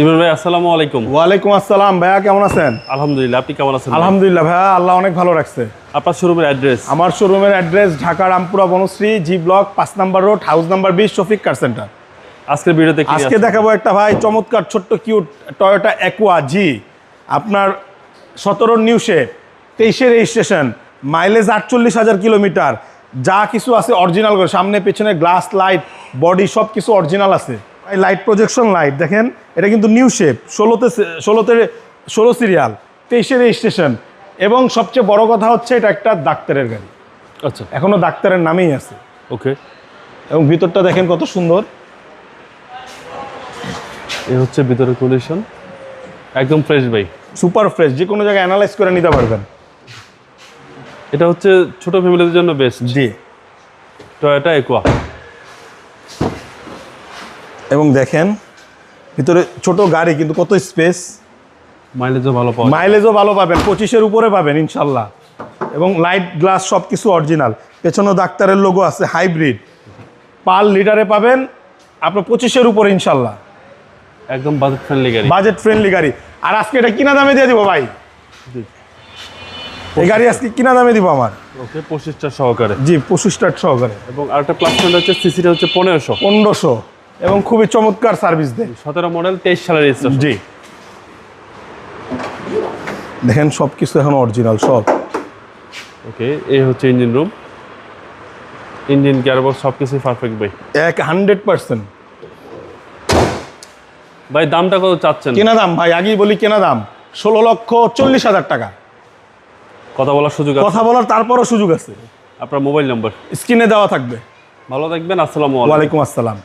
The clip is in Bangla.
ইমরান ভাই আসসালামু আলাইকুম। ওয়ালাইকুম আসসালাম। ভাইয়া কেমন আছেন? আলহামদুলিল্লাহ আপনি কেমন আছেন আলহামদুলিল্লাহ ভাইয়া আল্লাহ অনেক ভালো রাখছে। আপনার শোরুমের অ্যাড্রেস আমার শোরুমের address Dhaka Rampura Banasree G block পাঁচ নাম্বার রোড হাউস নাম্বার বিশ শফিক কার সেন্টার। আজকের ভিডিওতে আজকে দেখাবো একটা ভাই চমৎকার ছোট্ট কিউট টয়োটা অ্যাকোয়া জি আপনার সতেরো নিউ শেপ তেইশে রেজিস্ট্রেশন মাইলেজ আটচল্লিশ হাজার কিলোমিটার যা কিছু আছে অরিজিনাল করে সামনে পেছনে গ্লাস লাইট বডি সব কিছু অরিজিনাল আছে। লাইট প্রজেকশন লাইট দেখেন এটা কিন্তু নিউ শেপ ষোলোতে ষোলোতে ষোলো সিরিয়াল তেইশে রেজিস্ট্রেশন এবং সবচেয়ে বড় কথা হচ্ছে এটা একটা ডাক্তারের গাড়ি। আচ্ছা। এখনও ডাক্তারের নামেই আছে। ওকে এবং ভিতরটা দেখেন কত সুন্দর। এ হচ্ছে ভিতরের কন্ডিশন একদম ফ্রেশ ভাই। সুপার ফ্রেশ যে কোনো জায়গায় অ্যানালাইজ করে নিতে পারবেন। এটা হচ্ছে ছোট ফ্যামিলিদের জন্য বেস্ট জি। টয়োটা একোয়া এবং দেখেন ভিতরে ছোট গাড়ি কিন্তু কত স্পেস মাইলেজও ভালো পাবেন মাইলেজও ভালো পাবেন পঁচিশের উপরে পাবেন ইনশাল্লাহ। এবং লাইট গ্লাস সব কিছু অরিজিনাল পেছনেও ডাক্তারের লোগো আছে হাইব্রিড পার লিটারে পাবেন আপনার পঁচিশের উপরে ইনশাল্লাহ। একদম বাজেট ফ্রেন্ডলি গাড়ি। বাজেট ফ্রেন্ডলি গাড়ি। আর আজকে এটা কিনা দামে দিয়ে দিব ভাই। এই গাড়ি আজকে কিনা দামে দিব আমার? ওকে পঁচিশটা সহকারে। জি পঁচিশ স্টার্ট সহকারে। এবং আরেকটা প্লাস পয়েন্ট হচ্ছে সিসিটা হচ্ছে পনেরোশো। পনেরোশো। এবং খুবই চমৎকার সার্ভিস দেয়। সতেরো মডেল তেইশ সালের জি। দেখেন সব কিছু এখন অরিজিনাল সব। ওকে এই হচ্ছে ইঞ্জিন রুম ইঞ্জিন গিয়ারবক্স সব কিছুই পারফেক্ট ভাই। এক হান্ড্রেড পার্সেন্ট। ভাই দামটা কত চাচ্ছেন? কেনা দাম ভাই আগেই বলি কেনা দাম। ষোলো লক্ষ চল্লিশ হাজার টাকা। কথা বলার সুযোগ আছে? কথা বলার তারপরও সুযোগ আছে। আপনার মোবাইল নাম্বার? স্ক্রিনে দেওয়া থাকবে। ভালো থাকবেন আসসালামু আলাইকুম। আসসালাম।